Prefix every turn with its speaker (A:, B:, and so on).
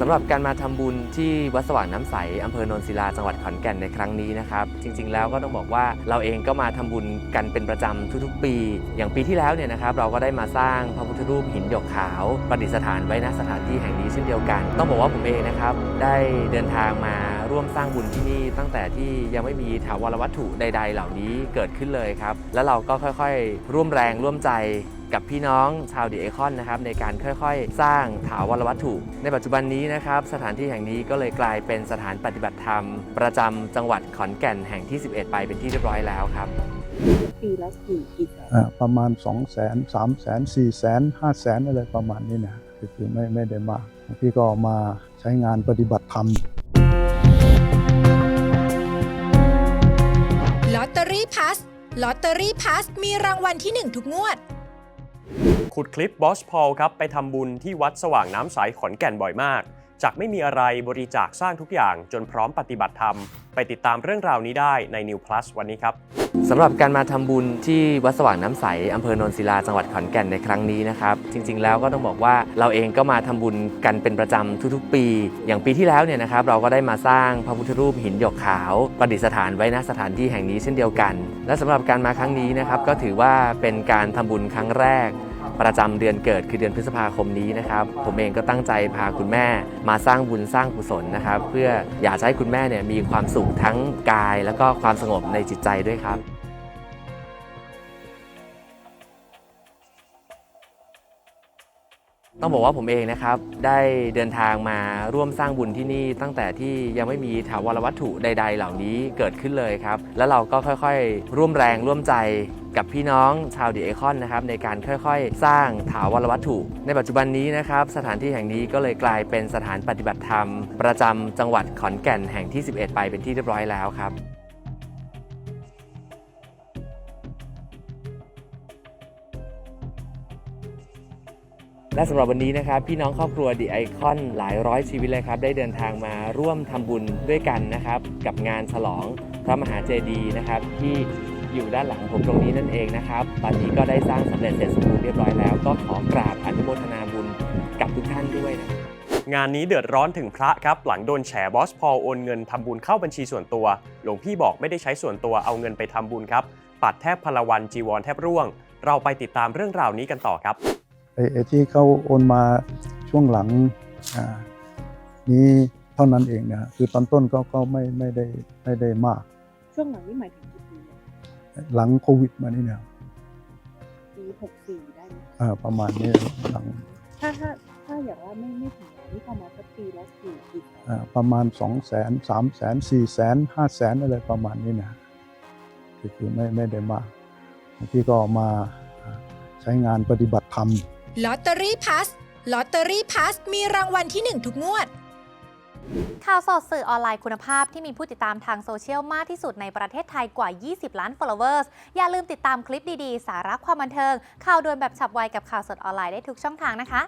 A: สำหรับการมาทำบุญที่วัดสว่างน้ำใสอำเภอโนนศิลาจังหวัดขอนแก่นในครั้งนี้นะครับ จริง ๆ แล้วก็ต้องบอกว่าเราเองก็มาทำบุญกันเป็นประจำทุกๆ ปี อย่างปีที่แล้วเนี่ยนะครับเราก็ได้มาสร้างพระพุทธรูปหินหยกขาวประดิษฐานไว้ณสถานที่แห่งนี้เช่นเดียวกัน ต้องบอกว่าผมเองนะครับได้เดินทางมา ร่วมสร้างบุญที่นี่ตั้งแต่ที่ยังไม่มีถาวรวัตถุใด ๆ เหล่านี้เกิดขึ้นเลยครับ แล้วเราก็ค่อยๆ ร่วมแรงร่วมใจกับพี่น้องชาวดีเอคอนนะครับในการค่อยๆ สร้างถาวรวัตถุ ในปัจจุบันนี้นะครับสถานที่แห่งนี้ก็เลยกลายเป็นสถานปฏิบัติธรรม ประจำจังหวัดขอนแก่นแห่งที่ 11 ไปเป็นที่เรียบร้อยแล้วครับ
B: ปีละกี่กี่แสน
C: ประมาณ 2 0 0 0 0 0 3 0 0 0 0 4 0 0 0 0 5 0 0 0 0อะไรประมาณนี้นะคือคือไม่ไม่ได้มากพี่ก็มาใช้งานปฏิบัติธรรม
D: ตเตอรี่พัสลอตเตอรี่พัสมีรางวัลที่ 1 ทุกงวด
E: ขุดคลิปบอสพอลครับ ไปทำบุญที่วัดสว่างน้ำใสขอนแก่นบ่อยมาก จากไม่มีอะไรบริจาคสร้างทุกอย่างจนพร้อมปฏิบัติธรรม ไปติดตามเรื่องราวนี้ได้ใน New Plus วันนี้ครับ
A: สำหรับการมาทำบุญที่วัดสว่างน้ำใสอำเภอโนนศิลาจังหวัดขอนแก่นในครั้งนี้นะครับ จริง ๆ แล้วก็ต้องบอกว่าเราเองก็มาทำบุญกันเป็นประจำทุกๆ ปี อย่างปีที่แล้วเนี่ยนะครับเราก็ได้มาสร้างพระพุทธรูปหินหยกขาวประดิษฐานไว้ณสถานที่แห่งนี้เช่นเดียวกัน และสำหรับการมาครั้งนี้นะครับก็ถือว่าเป็นการทำบุญครั้งแรก ประจำเดือนเกิดคือเดือนพฤษภาคมนี้นะครับ ผมเองก็ตั้งใจพาคุณแม่มาสร้างบุญสร้างกุศลนะครับ เพื่ออยากให้คุณแม่เนี่ยมีความสุขทั้งกาย แล้วก็ความสงบในจิตใจด้วยครับ ต้องบอกว่าผมเองนะครับ ได้เดินทางมาร่วมสร้างบุญที่นี่ ตั้งแต่ที่ยังไม่มีถาวรวัตถุใด ๆ เหล่านี้เกิดขึ้นเลยครับ แล้วเราก็ค่อยๆ ร่วมแรงร่วมใจกับพี่น้องชาวดีเอคอนนะครับในการค่อยๆ สร้างถาวรวัตถุ ในปัจจุบันนี้นะครับ สถานที่แห่งนี้ก็เลยกลายเป็นสถานปฏิบัติธรรม ประจำจังหวัดขอนแก่นแห่งที่ 11 ไปเป็นที่เรียบร้อยแล้วครับ และสำหรับวันนี้นะครับพี่น้องครอบครัวดีไอคอนหลายร้อยชีวิตเลยครับ ได้เดินทางมาร่วมทำบุญด้วยกันนะครับ กับงานฉลองพระมหาเจดีย์นะครับ ที่อยู่ด้านหลังผมตรงนี้นั่นเองนะครับ ตอนนี้ก็ได้สร้างสำเร็จเสร็จสมบูรณ์เรียบร้อยแล้ว ก็ขอกราบอนุโมทนาบุญกับทุกท่านด้วยนะ
E: งานนี้เดือดร้อนถึงพระครับ หลังโดนแฉบอสพอลโอนเงินทำบุญเข้าบัญชีส่วนตัว หลวงพี่บอกไม่ได้ใช้ส่วนตัวเอาเงินไปทำบุญครับ ปัดแทบพลวันจีวรแทบร่วง เราไปติดตามเรื่องราวนี้กันต่อครับ
C: ไอ้ไอ้ที่เขาโอนมาช่วงหลังอ่านี้เท่านั้นเองนะคือตอนต้นก็ก็ไม่ไม่ได้ไม่ได้มาก
B: ช่วงหลังนี่หมายถึงกี่ปีอะ
C: หลังโควิดมานี่เนี่ย
B: ปีหกสี่ได้ไหม
C: อ่าประมาณนี้หลัง
B: ถ้าถ้าถ้าอย่างว่าไม่ไม่ถึงนี่ประมาณสักปีละกี่กี่แสน
C: อ่าประมาณ2 0 0 0 0 0 3 0 0 0 0 0 4 0 0 0 0 5 0 0 0 0อะไรประมาณนี้นะคือคือไม่ไม่ได้มากพี่ก็มาอ่าใช้งานปฏิบัติธรรม
D: ลอตเตอรี่พัสลอตเตอรี่พัสมีรางวัลที่ 1 ทุกงวด
F: ข่าวสดสื่อออนไลน์คุณภาพที่มีผู้ติดตามทางโซเชียลมากที่สุดในประเทศไทยกว่า 20 ล้าน followers อย่าลืมติดตามคลิปดีๆ สาระความบันเทิง ข่าวด่วนแบบฉับไวกับข่าวสดออนไลน์ได้ทุกช่องทางนะคะ